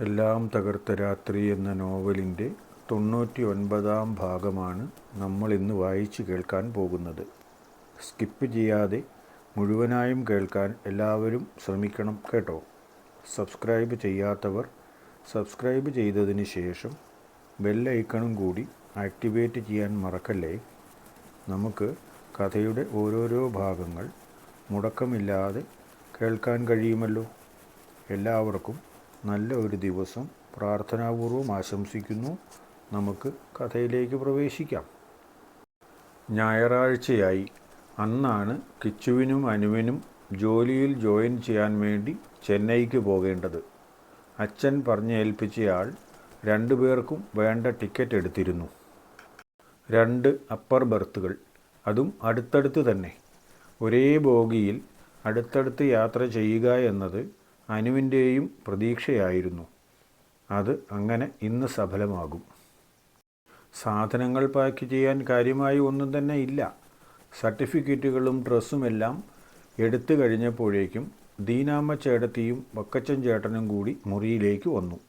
എല്ലാം തകർത്ത രാത്രി എന്ന നോവലിന്റെ തൊണ്ണൂറ്റി ഒൻപതാം ഭാഗമാണ് നമ്മൾ ഇന്ന് വായിച്ചു കേൾക്കാൻ പോകുന്നത്. സ്കിപ്പ് ചെയ്യാതെ മുഴുവനായും കേൾക്കാൻ എല്ലാവരും ശ്രമിക്കണം കേട്ടോ. സബ്സ്ക്രൈബ് ചെയ്യാത്തവർ സബ്സ്ക്രൈബ് ചെയ്തതിന് ശേഷം ബെല്ലൈക്കണും കൂടി ആക്ടിവേറ്റ് ചെയ്യാൻ മറക്കല്ലേ? നമുക്ക് കഥയുടെ ഓരോരോ ഭാഗങ്ങൾ മുടക്കമില്ലാതെ കേൾക്കാൻ കഴിയുമല്ലോ? എല്ലാവർക്കും നല്ല ഒരു ദിവസം പ്രാർത്ഥനാപൂർവം ആശംസിക്കുന്നു. നമുക്ക് കഥയിലേക്ക് പ്രവേശിക്കാം. ഞായറാഴ്ചയായി അന്നാണ് കിച്ചുവിനും അനുവിനും ജോലിയിൽ ജോയിൻ ചെയ്യാൻ വേണ്ടി ചെന്നൈക്ക് പോകേണ്ടത്. അച്ഛൻ പറഞ്ഞേൽപ്പിച്ചയാൾ രണ്ടുപേർക്കും വേണ്ട ടിക്കറ്റ് എടുത്തിരുന്നു. രണ്ട് അപ്പർ ബർത്തുകൾ അതും അടുത്തടുത്ത് തന്നെ. ഒരേ ബോഗിയിൽ അടുത്തടുത്ത് യാത്ര ചെയ്യുക എന്നത് അനുവിന്റെയും പ്രതീക്ഷയായിരുന്നു. അത് അങ്ങനെ ഇന്ന് സഫലമാകും. സാധനങ്ങൾ പാക്ക് ചെയ്യാൻ കാര്യമായി ഒന്നും തന്നെ ഇല്ല. സർട്ടിഫിക്കറ്റുകളും ഡ്രസ്സുമെല്ലാം എടുത്തു കഴിഞ്ഞപ്പോഴേക്കും ദീനാമ്മ ചേട്ടത്തിയും വക്കച്ചൻ ചേട്ടനും കൂടി മുറിയിലേക്ക് വന്നു.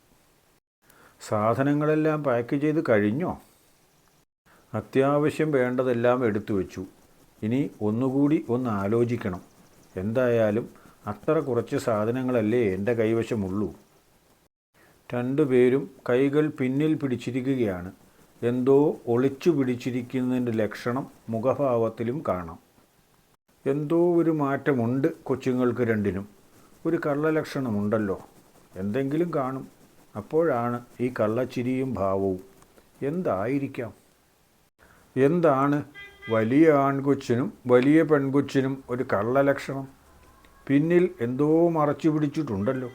സാധനങ്ങളെല്ലാം പാക്ക് ചെയ്ത് കഴിഞ്ഞോ? അത്യാവശ്യം വേണ്ടതെല്ലാം എടുത്തു വെച്ചു. ഇനി ഒന്നുകൂടി ഒന്ന് ആലോചിക്കണം. എന്തായാലും അത്ര കുറച്ച് സാധനങ്ങളല്ലേ എന്റെ കൈവശമുള്ളൂ. രണ്ടുപേരും കൈകൾ പിന്നിൽ പിടിച്ചിരിക്കുകയാണ്. എന്തോ ഒളിച്ചു പിടിച്ചിരിക്കുന്നതിന്റെ ലക്ഷണം മുഖഭാവത്തിലും കാണാം. എന്തോ ഒരു മാറ്റമുണ്ട് കൊച്ചുങ്ങൾക്ക് രണ്ടിനും. ഒരു കള്ളലക്ഷണമുണ്ടല്ലോ. എന്തെങ്കിലും കാണും. അപ്പോഴാണ് ഈ കള്ളച്ചിരിയും ഭാവവും. എന്തായിരിക്കാം? എന്താണ് വലിയ ആൺകൊച്ചിനും വലിയ പെൺകൊച്ചിനും ഒരു കള്ളലക്ഷണം? പിന്നിൽ എന്തോ മറച്ചു പിടിച്ചിട്ടുണ്ടല്ലോ.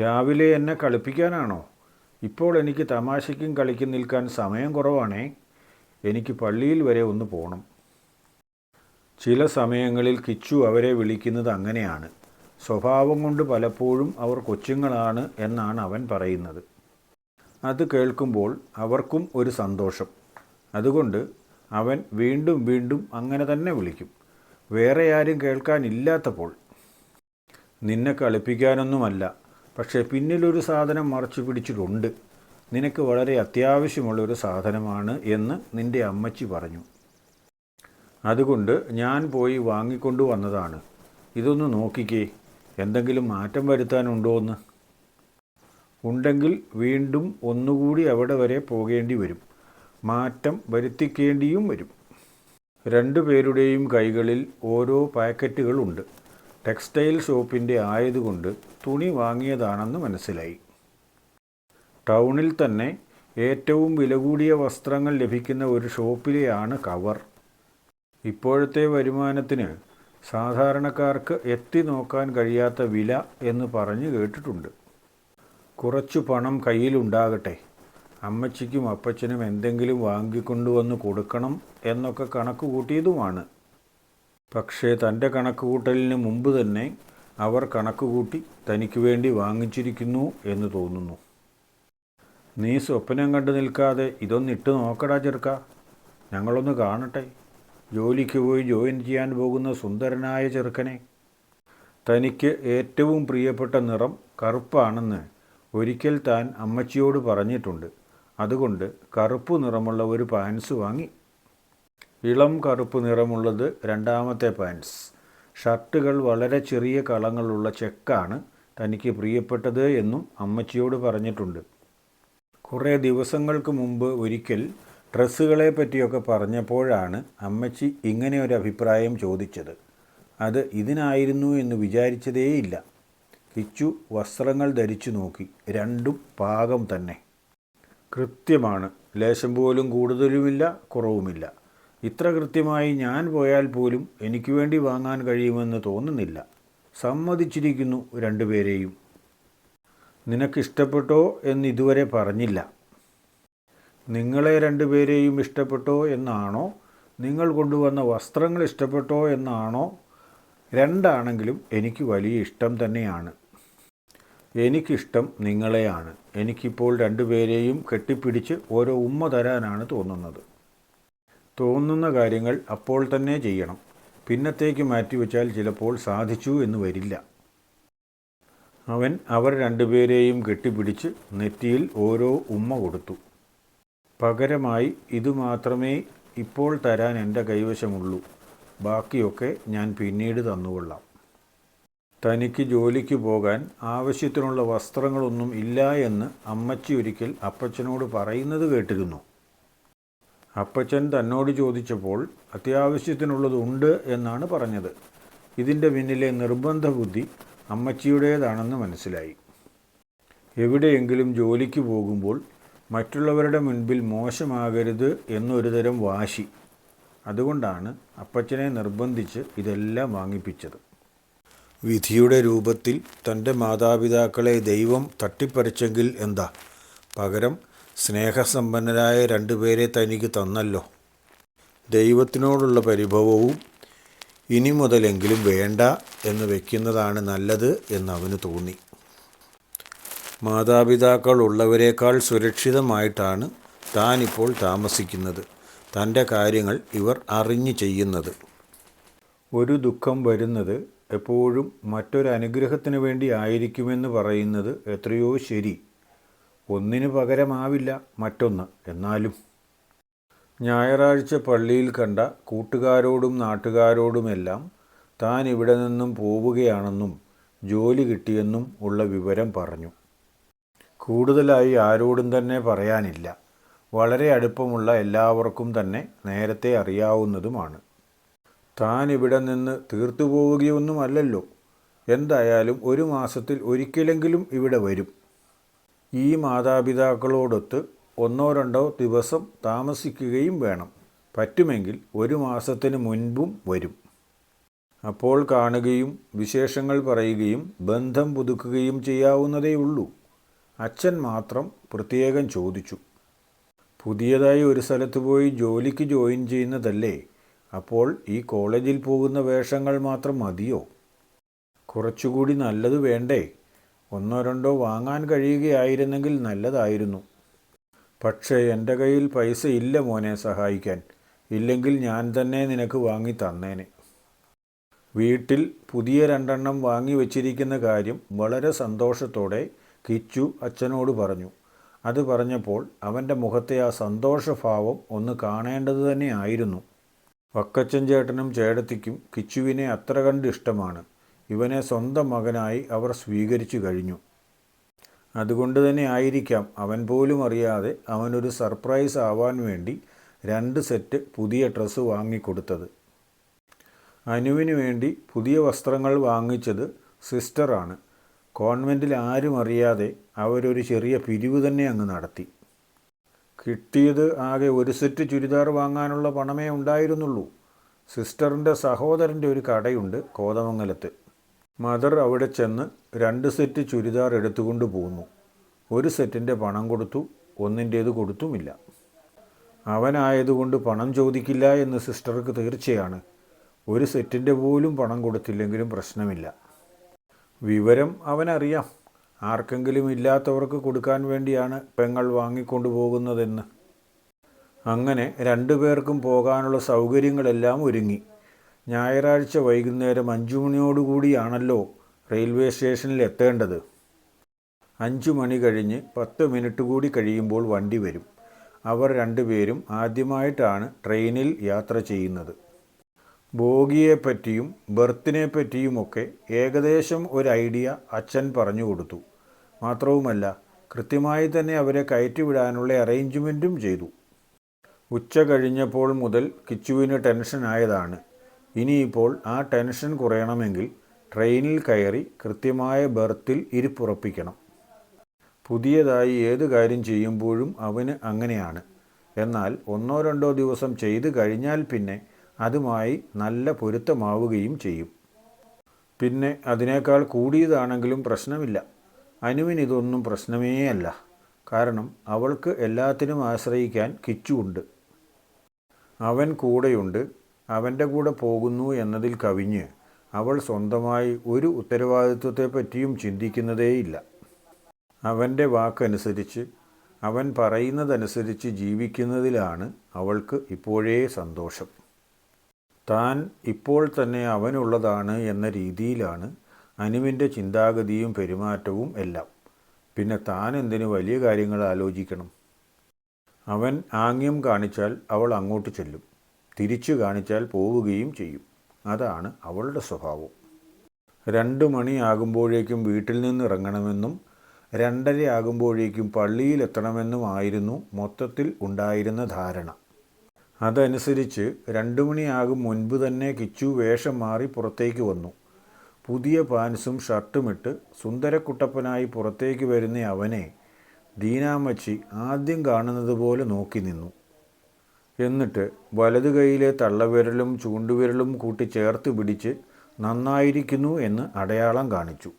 രാവിലെ എന്നെ കളിപ്പിക്കാനാണോ? ഇപ്പോൾ എനിക്ക് തമാശയ്ക്കും കളിക്കും നിൽക്കാൻ സമയം കുറവാണേ. എനിക്ക് പള്ളിയിൽ വരെ ഒന്ന് പോകണം ചില സമയങ്ങളിൽ കിച്ചു അവരെ വിളിക്കുന്നത് അങ്ങനെയാണ്. സ്വഭാവം കൊണ്ട് പലപ്പോഴും അവർ കൊച്ചുങ്ങളാണ് എന്നാണ് അവൻ പറയുന്നത്. അത് കേൾക്കുമ്പോൾ അവർക്കും ഒരു സന്തോഷം. അതുകൊണ്ട് അവൻ വീണ്ടും വീണ്ടും അങ്ങനെ തന്നെ വിളിക്കും. വേറെ ആരും കേൾക്കാനില്ലാത്തപ്പോൾ നിന്നെ കളിപ്പിക്കാനൊന്നുമല്ല പക്ഷേ പിന്നിലൊരു സാധനം മറച്ചു പിടിച്ചിട്ടുണ്ട്. നിനക്ക് വളരെ അത്യാവശ്യമുള്ളൊരു സാധനമാണ് എന്ന് നിന്റെ അമ്മച്ചി പറഞ്ഞു. അതുകൊണ്ട് ഞാൻ പോയി വാങ്ങിക്കൊണ്ടു വന്നതാണ്. ഇതൊന്ന് നോക്കിക്കേ എന്തെങ്കിലും മാറ്റം വരുത്താനുണ്ടോ എന്ന് ഉണ്ടെങ്കിൽ വീണ്ടും ഒന്നുകൂടി അവിടെ വരെ പോകേണ്ടി വരും. മാറ്റം വരുത്തിക്കേണ്ടിയും വരും. രണ്ടുപേരുടെയും കൈകളിൽ ഓരോ പാക്കറ്റുകളുണ്ട്. ടെക്സ്റ്റൈൽ ഷോപ്പിന്റെ ആയതുകൊണ്ട് തുണി വാങ്ങിയതാണെന്ന് മനസ്സിലായി. ടൗണിൽ തന്നെ ഏറ്റവും വില കൂടിയ വസ്ത്രങ്ങൾ ലഭിക്കുന്ന ഒരു ഷോപ്പിലെയാണ് കവർ. ഇപ്പോഴത്തെ വരുമാനത്തിന് സാധാരണക്കാർക്ക് എത്തി നോക്കാൻ കഴിയാത്ത വില എന്ന് പറഞ്ഞു കേട്ടിട്ടുണ്ട്. കുറച്ചു പണം കയ്യിലുണ്ടാകട്ടെ. അമ്മച്ചിക്കും അപ്പച്ചനും എന്തെങ്കിലും വാങ്ങിക്കൊണ്ടുവന്ന് കൊടുക്കണം എന്നൊക്കെ കണക്ക് കൂട്ടിയതുമാണ്. പക്ഷേ തന്റെ കണക്ക് കൂട്ടലിന് മുമ്പ് തന്നെ അവർ കണക്ക് കൂട്ടി തനിക്ക് വേണ്ടി വാങ്ങിച്ചിരിക്കുന്നു എന്ന് തോന്നുന്നു. നീ സ്വപ്നം കണ്ടു നിൽക്കാതെ ഇതൊന്നിട്ട് നോക്കടാ ചെറുക്ക. ഞങ്ങളൊന്ന് കാണട്ടെ. ജോലിക്ക് പോയി ജോയിൻ ചെയ്യാൻ പോകുന്ന സുന്ദരനായ ചെറുക്കനെ. തനിക്ക് ഏറ്റവും പ്രിയപ്പെട്ട നിറം കറുപ്പാണെന്ന് ഒരിക്കൽ താൻ അമ്മച്ചിയോട് പറഞ്ഞിട്ടുണ്ട്. അതുകൊണ്ട് കറുപ്പ് നിറമുള്ള ഒരു പാൻസ് വാങ്ങി. ഇളം കറുപ്പ് നിറമുള്ളത് രണ്ടാമത്തെ പാൻസ് ഷർട്ടുകൾ വളരെ ചെറിയ കളങ്ങളുള്ള ചെക്കാണ് തനിക്ക് പ്രിയപ്പെട്ടത് എന്നും അമ്മച്ചിയോട് പറഞ്ഞിട്ടുണ്ട്. കുറേ ദിവസങ്ങൾക്ക് മുമ്പ് ഒരിക്കൽ ഡ്രസ്സുകളെ പറ്റിയൊക്കെ പറഞ്ഞപ്പോഴാണ് അമ്മച്ചി ഇങ്ങനെ ഒരു അഭിപ്രായം ചോദിച്ചത്. അത് ഇതിനായിരുന്നു എന്ന് വിചാരിച്ചതേയില്ല. കിച്ചു വസ്ത്രങ്ങൾ ധരിച്ചു നോക്കി. രണ്ടും പാകം തന്നെ. കൃത്യമാണ്. ലേശം പോലും കൂടുതലുമില്ല കുറവുമില്ല. ഇത്ര കൃത്യമായി ഞാൻ പോയാൽ പോലും എനിക്ക് വേണ്ടി വാങ്ങാൻ കഴിയുമെന്ന് തോന്നുന്നില്ല. സമ്മതിച്ചിരിക്കുന്നു രണ്ടുപേരെയും. നിനക്കിഷ്ടപ്പെട്ടോ എന്ന് ഇതുവരെ പറഞ്ഞില്ല. നിങ്ങളെ രണ്ടുപേരെയും ഇഷ്ടപ്പെട്ടോ എന്നാണോ? നിങ്ങൾ കൊണ്ടുവന്ന വസ്ത്രങ്ങൾ ഇഷ്ടപ്പെട്ടോ എന്നാണോ? രണ്ടാണെങ്കിലും എനിക്ക് വലിയ ഇഷ്ടം തന്നെയാണ്. എനിക്കിഷ്ടം നിങ്ങളെയാണ്. എനിക്കിപ്പോൾ രണ്ടുപേരെയും കെട്ടിപ്പിടിച്ച് ഓരോ ഉമ്മ തരാനാണ് തോന്നുന്നത്. തോന്നുന്ന കാര്യങ്ങൾ അപ്പോൾ തന്നെ ചെയ്യണം. പിന്നത്തേക്ക് മാറ്റിവെച്ചാൽ ചിലപ്പോൾ സാധിച്ചു എന്ന് വരില്ല. അവൻ അവർ രണ്ടുപേരെയും കെട്ടിപ്പിടിച്ച് നെറ്റിയിൽ ഓരോ ഉമ്മ കൊടുത്തു. പകരമായി ഇതുമാത്രമേ ഇപ്പോൾ തരാൻ എന്റെ കൈവശമുള്ളൂ. ബാക്കിയൊക്കെ ഞാൻ പിന്നീട് തന്നുകൊള്ളാം. തനിക്ക് ജോലിക്ക് പോകാൻ ആവശ്യത്തിനുള്ള വസ്ത്രങ്ങളൊന്നും ഇല്ല എന്ന് അമ്മച്ചി ഒരിക്കൽ അപ്പച്ചനോട് പറയുന്നത് കേട്ടിരുന്നു. അപ്പച്ചൻ തന്നോട് ചോദിച്ചപ്പോൾ അത്യാവശ്യത്തിനുള്ളതുണ്ട് എന്നാണ് പറഞ്ഞത്. ഇതിന്റെ പിന്നിലെ നിർബന്ധ ബുദ്ധി അമ്മച്ചിയുടേതാണെന്ന് മനസ്സിലായി. എവിടെയെങ്കിലും ജോലിക്ക് പോകുമ്പോൾ മറ്റുള്ളവരുടെ മുൻപിൽ മോശമാകരുത് എന്നൊരു തരം വാശി. അതുകൊണ്ടാണ് അപ്പച്ചനെ നിർബന്ധിച്ച് ഇതെല്ലാം വാങ്ങിപ്പിച്ചത്. വിധിയുടെ രൂപത്തിൽ തന്റെ മാതാപിതാക്കളെ ദൈവം തട്ടിപ്പറിച്ചെങ്കിൽ എന്താ? പകരം സ്നേഹസമ്പന്നരായ രണ്ടുപേരെ തനിക്ക് തന്നല്ലോ. ദൈവത്തിനോടുള്ള പരിഭവവും ഇനി മുതലെങ്കിലും വേണ്ട എന്ന് വയ്ക്കുന്നതാണ് നല്ലത് എന്നവന് തോന്നി. മാതാപിതാക്കൾ ഉള്ളവരെക്കാൾ സുരക്ഷിതമായിട്ടാണ് താനിപ്പോൾ താമസിക്കുന്നത്. തന്റെ കാര്യങ്ങൾ ഇവർ അറിഞ്ഞു ചെയ്യുന്നത്. ഒരു ദുഃഖം വരുന്നത് എപ്പോഴും മറ്റൊരു അനുഗ്രഹത്തിന് വേണ്ടി ആയിരിക്കുമെന്ന് പറയുന്നത് എത്രയോ ശരി. ഒന്നിന് പകരമാവില്ല മറ്റൊന്ന് എന്നാലും. ഞായറാഴ്ച പള്ളിയിൽ കണ്ട കൂട്ടുകാരോടും നാട്ടുകാരോടുമെല്ലാം താൻ ഇവിടെ നിന്നും പോവുകയാണെന്നും ജോലി കിട്ടിയെന്നും ഉള്ള വിവരം പറഞ്ഞു. കൂടുതലായി ആരോടും തന്നെ പറയാനില്ല. വളരെ അടുപ്പമുള്ള എല്ലാവർക്കും തന്നെ നേരത്തെ അറിയാവുന്നതുമാണ്. താൻ ഇവിടെ നിന്ന് തീർത്തു പോവുകയൊന്നുമല്ലല്ലോ. എന്തായാലും ഒരു മാസത്തിൽ ഒരിക്കലെങ്കിലും ഇവിടെ വരും. ഈ മാതാപിതാക്കളോടൊത്ത് ഒന്നോ രണ്ടോ ദിവസം താമസിക്കുകയും വേണം. പറ്റുമെങ്കിൽ ഒരു മാസത്തിന് മുൻപും വരും. അപ്പോൾ കാണുകയും വിശേഷങ്ങൾ പറയുകയും ബന്ധം പുതുക്കുകയും ചെയ്യാവുന്നതേ ഉള്ളൂ അച്ഛൻ മാത്രം പ്രത്യേകം ചോദിച്ചു. പുതിയതായി ഒരു സ്ഥലത്ത് പോയി ജോലിക്ക് ജോയിൻ ചെയ്യുന്നതല്ലേ? അപ്പോൾ ഈ കോളേജിൽ പോകുന്ന വേഷങ്ങൾ മാത്രം മതിയോ? കുറച്ചുകൂടി നല്ലത് വേണ്ടേ? ഒന്നോ രണ്ടോ വാങ്ങാൻ കഴിയുകയായിരുന്നെങ്കിൽ നല്ലതായിരുന്നു. പക്ഷേ എന്റെ കയ്യിൽ പൈസ ഇല്ല മോനെ സഹായിക്കാൻ. ഇല്ലെങ്കിൽ ഞാൻ തന്നെ നിനക്ക് വാങ്ങി തന്നേനെ. വീട്ടിൽ പുതിയ രണ്ടെണ്ണം വാങ്ങി വച്ചിരിക്കുന്ന കാര്യം വളരെ സന്തോഷത്തോടെ കിച്ചു അച്ഛനോട് പറഞ്ഞു. അത് പറഞ്ഞപ്പോൾ അവന്റെ മുഖത്തെ ആ സന്തോഷഭാവം ഒന്ന് കാണേണ്ടത് തന്നെ ആയിരുന്നു. വക്കച്ചൻ ചേട്ടനും ചേടത്തിക്കും കിച്ചുവിനെ അത്ര കണ്ട് ഇഷ്ടമാണ്. ഇവനെ സ്വന്തം മകനായി അവർ സ്വീകരിച്ചു കഴിഞ്ഞു. അതുകൊണ്ട് തന്നെ ആയിരിക്കാം അവൻ പോലും അറിയാതെ അവനൊരു സർപ്രൈസ് ആവാൻ വേണ്ടി രണ്ട് സെറ്റ് പുതിയ ഡ്രസ്സ് വാങ്ങിക്കൊടുത്തത്. അനുവിന് വേണ്ടി പുതിയ വസ്ത്രങ്ങൾ വാങ്ങിച്ചത് സിസ്റ്ററാണ്. കോൺവെന്റിൽ ആരും അറിയാതെ അവരൊരു ചെറിയ പിരിവ് തന്നെ അങ്ങ് നടത്തി. കിട്ടിയത് ആകെ ഒരു സെറ്റ് ചുരിദാർ വാങ്ങാനുള്ള പണമേ ഉണ്ടായിരുന്നുള്ളൂ. സിസ്റ്ററിന്റെ സഹോദരന്റെ ഒരു കടയുണ്ട് കോതമംഗലത്ത്. മദർ അവിടെ ചെന്ന് രണ്ട് സെറ്റ് ചുരിദാർ എടുത്തുകൊണ്ട് പോന്നു. ഒരു സെറ്റിന്റെ പണം കൊടുത്തു ഒന്നിന്റേത് കൊടുത്തുമില്ല. അവനായതുകൊണ്ട് പണം ചോദിക്കില്ല എന്ന് സിസ്റ്റർക്ക് തീർച്ചയാണ്. ഒരു സെറ്റിന്റെ പോലും പണം കൊടുത്തില്ലെങ്കിലും പ്രശ്നമില്ല. വിവരം അവനറിയാം. ആർക്കെങ്കിലും ഇല്ലാത്തവർക്ക് കൊടുക്കാൻ വേണ്ടിയാണ് പെങ്ങൾ വാങ്ങിക്കൊണ്ടു പോകുന്നതെന്ന് അങ്ങനെ രണ്ടുപേർക്കും പോകാനുള്ള സൗകര്യങ്ങളെല്ലാം ഒരുങ്ങി. ഞായറാഴ്ച വൈകുന്നേരം അഞ്ചു മണിയോടുകൂടിയാണല്ലോ റെയിൽവേ സ്റ്റേഷനിൽ എത്തേണ്ടത്. അഞ്ചു മണി കഴിഞ്ഞ് പത്ത് മിനിറ്റ് കൂടി കഴിയുമ്പോൾ വണ്ടി വരും. അവർ രണ്ടുപേരും ആദ്യമായിട്ടാണ് ട്രെയിനിൽ യാത്ര ചെയ്യുന്നത്. ബോഗിയെപ്പറ്റിയും ബർത്തിനെ പറ്റിയുമൊക്കെ ഏകദേശം ഒരു ഐഡിയ അച്ഛൻ പറഞ്ഞു കൊടുത്തു. മാത്രവുമല്ല കൃത്യമായി തന്നെ അവരെ കയറ്റിവിടാനുള്ള അറേഞ്ച്മെന്റും ചെയ്തു. ഉച്ച കഴിഞ്ഞപ്പോൾ മുതൽ കിച്ചുവിന് ടെൻഷനായതാണ് ഇനിയിപ്പോൾ ആ ടെൻഷൻ കുറയണമെങ്കിൽ ട്രെയിനിൽ കയറി കൃത്യമായ ബർത്തിൽ ഇരിപ്പുറപ്പിക്കണം. പുതിയതായി ഏത് കാര്യം ചെയ്യുമ്പോഴും അവന് അങ്ങനെയാണ്. എന്നാൽ ഒന്നോ രണ്ടോ ദിവസം ചെയ്തു കഴിഞ്ഞാൽ പിന്നെ അതുമായി നല്ല പൊരുത്തമാവുകയും ചെയ്യും. പിന്നെ അതിനേക്കാൾ കൂടിയതാണെങ്കിലും പ്രശ്നമില്ല. അനുവിന് ഇതൊന്നും പ്രശ്നമേ അല്ല. കാരണം അവൾക്ക് എല്ലാത്തിനും ആശ്രയിക്കാൻ കിച്ചുണ്ട്. അവൻ കൂടെയുണ്ട്. അവന്റെ കൂടെ പോകുന്നു എന്നതിൽ കവിഞ്ഞ് അവൾ സ്വന്തമായി ഒരു ഉത്തരവാദിത്വത്തെപ്പറ്റിയും ചിന്തിക്കുന്നതേയില്ല. അവന്റെ വാക്കനുസരിച്ച് അവൻ പറയുന്നതനുസരിച്ച് ജീവിക്കുന്നതിലാണ് അവൾക്ക് ഇപ്പോഴേ സന്തോഷം. താൻ ഇപ്പോൾ തന്നെ അവനുള്ളതാണ് എന്ന രീതിയിലാണ് അനുവിന്റെ ചിന്താഗതിയും പെരുമാറ്റവും എല്ലാം. പിന്നെ താൻ എന്തിനു വലിയ കാര്യങ്ങൾ ആലോചിക്കണം? അവൻ ആംഗ്യം കാണിച്ചാൽ അവൾ അങ്ങോട്ട് ചെല്ലും. തിരിച്ചു കാണിച്ചാൽ പോവുകയും ചെയ്യും. അതാണ് അവളുടെ സ്വഭാവം. രണ്ട് മണിയാകുമ്പോഴേക്കും വീട്ടിൽ നിന്ന് ഇറങ്ങണമെന്നും രണ്ടര ആകുമ്പോഴേക്കും പള്ളിയിലെത്തണമെന്നുമായിരുന്നു മൊത്തത്തിൽ ഉണ്ടായിരുന്ന ധാരണ. അതനുസരിച്ച് രണ്ടു മണിയാകും മുൻപ് തന്നെ കിച്ചു വേഷം മാറി പുറത്തേക്ക് വന്നു. പുതിയ പാൻസും ഷർട്ടുമിട്ട് സുന്ദരക്കുട്ടപ്പനായി പുറത്തേക്ക് വരുന്ന അവനെ ദീനാമച്ചി ആദ്യം കാണുന്നത് പോലെ നോക്കി നിന്നു. എന്നിട്ട് വലതു കൈയിലെ തള്ളവിരലും ചൂണ്ടുവിരലും കൂട്ടി ചേർത്ത് പിടിച്ച് നന്നായിരിക്കുന്നു എന്ന് അടയാളം കാണിച്ചു.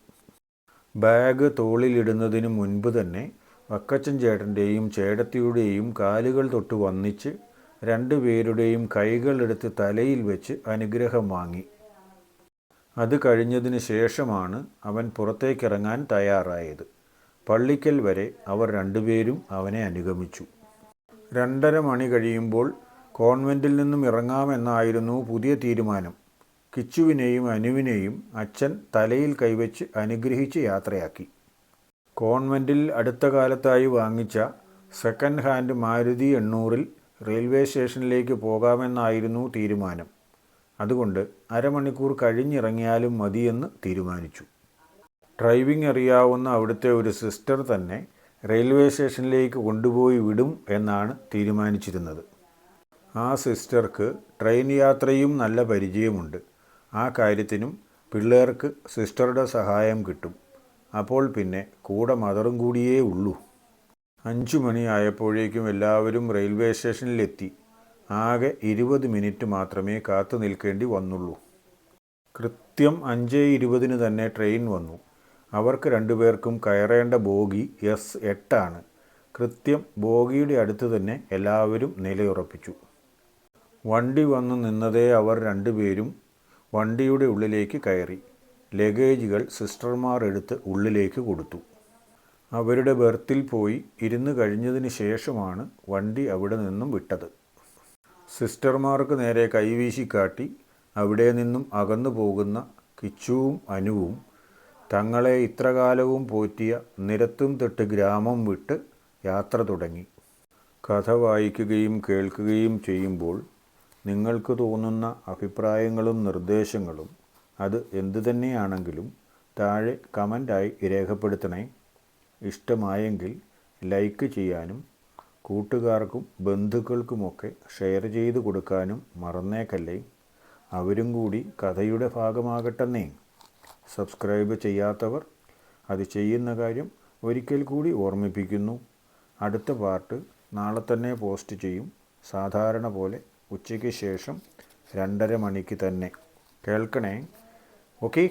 ബാഗ് തോളിലിടുന്നതിന് മുൻപ് തന്നെ വക്കച്ചൻ ചേട്ടന്റെയും ചേടത്തിയുടെയും കാലുകൾ തൊട്ട് വന്നിച്ച് രണ്ടുപേരുടെയും കൈകളെടുത്ത് തലയിൽ വെച്ച് അനുഗ്രഹം വാങ്ങി. അത് കഴിഞ്ഞതിന് ശേഷമാണ് അവൻ പുറത്തേക്കിറങ്ങാൻ തയ്യാറായത്. പള്ളിക്കൽ വരെ അവർ രണ്ടുപേരും അവനെ അനുഗമിച്ചു. രണ്ടര മണി കഴിയുമ്പോൾ കോൺവെന്റിൽ നിന്നും ഇറങ്ങാമെന്നായിരുന്നു പുതിയ തീരുമാനം. കിച്ചുവിനെയും അനുവിനെയും അച്ഛൻ തലയിൽ കൈവച്ച് അനുഗ്രഹിച്ച് യാത്രയാക്കി. കോൺവെന്റിൽ അടുത്ത കാലത്തായി വാങ്ങിച്ച സെക്കൻഡ് ഹാൻഡ് മാരുതി എണ്ണൂറിൽ റെയിൽവേ സ്റ്റേഷനിലേക്ക് പോകാമെന്നായിരുന്നു തീരുമാനം. അതുകൊണ്ട് അരമണിക്കൂർ കഴിഞ്ഞിറങ്ങിയാലും മതിയെന്ന് തീരുമാനിച്ചു. ഡ്രൈവിംഗ് അറിയാവുന്ന അവിടുത്തെ ഒരു സിസ്റ്റർ തന്നെ റെയിൽവേ സ്റ്റേഷനിലേക്ക് കൊണ്ടുപോയി വിടും എന്നാണ് തീരുമാനിച്ചിരുന്നത്. ആ സിസ്റ്റർക്ക് ട്രെയിൻ യാത്രയും നല്ല പരിചയമുണ്ട്. ആ കാര്യത്തിനും പിള്ളേർക്ക് സിസ്റ്ററുടെ സഹായം കിട്ടും. അപ്പോൾ പിന്നെ കൂടെ മദറും കൂടിയേ ഉള്ളൂ. അഞ്ചു മണിയായപ്പോഴേക്കും എല്ലാവരും റെയിൽവേ സ്റ്റേഷനിലെത്തി. ആകെ ഇരുപത് മിനിറ്റ് മാത്രമേ കാത്തു നിൽക്കേണ്ടി വന്നുള്ളൂ. കൃത്യം അഞ്ച് ഇരുപതിന് തന്നെ ട്രെയിൻ വന്നു. അവർക്ക് രണ്ടുപേർക്കും കയറേണ്ട ബോഗി എസ് എട്ടാണ്. കൃത്യം ബോഗിയുടെ അടുത്ത് തന്നെ എല്ലാവരും നിലയുറപ്പിച്ചു. വണ്ടി വന്നു നിന്നതേ അവർ രണ്ടുപേരും വണ്ടിയുടെ ഉള്ളിലേക്ക് കയറി. ലഗേജുകൾ സിസ്റ്റർമാർ എടുത്ത് ഉള്ളിലേക്ക് കൊടുത്തു. അവരുടെ ബെർത്തിൽ പോയി ഇരുന്ന് കഴിഞ്ഞതിന് ശേഷമാണ് വണ്ടി അവിടെ നിന്നും വിട്ടത്. സിസ്റ്റർമാർക്ക് നേരെ കൈവീശി കാട്ടി അവിടെ നിന്നും അകന്നു പോകുന്ന കിച്ചുവും അനുവും തങ്ങളെ ഇത്രകാലവും പോറ്റിയ നിരത്തും തൊട്ട് ഗ്രാമം വിട്ട് യാത്ര തുടങ്ങി. കഥ വായിക്കുകയും കേൾക്കുകയും ചെയ്യുമ്പോൾ നിങ്ങൾക്ക് തോന്നുന്ന അഭിപ്രായങ്ങളും നിർദ്ദേശങ്ങളും അത് എന്തു തന്നെയാണെങ്കിലും താഴെ കമന്റായി രേഖപ്പെടുത്തണേ. ഇഷ്ടമായെങ്കിൽ ലൈക്ക് ചെയ്യാനും കൂട്ടുകാർക്കും ബന്ധുക്കൾക്കുമൊക്കെ ഷെയർ ചെയ്ത് കൊടുക്കാനും മറന്നേക്കല്ലേ? അവരും കൂടി കഥയുടെ ഭാഗമാകട്ടെന്നേ. സബ്സ്ക്രൈബ് ചെയ്യാത്തവർ അത് ചെയ്യുന്ന കാര്യം ഒരിക്കൽ കൂടി ഓർമ്മിപ്പിക്കുന്നു. അടുത്ത പാർട്ട് നാളെ തന്നെ പോസ്റ്റ് ചെയ്യും. സാധാരണ പോലെ ഉച്ചയ്ക്ക് ശേഷം രണ്ടര മണിക്ക് തന്നെ. കേൾക്കണേ. ഓക്കെ.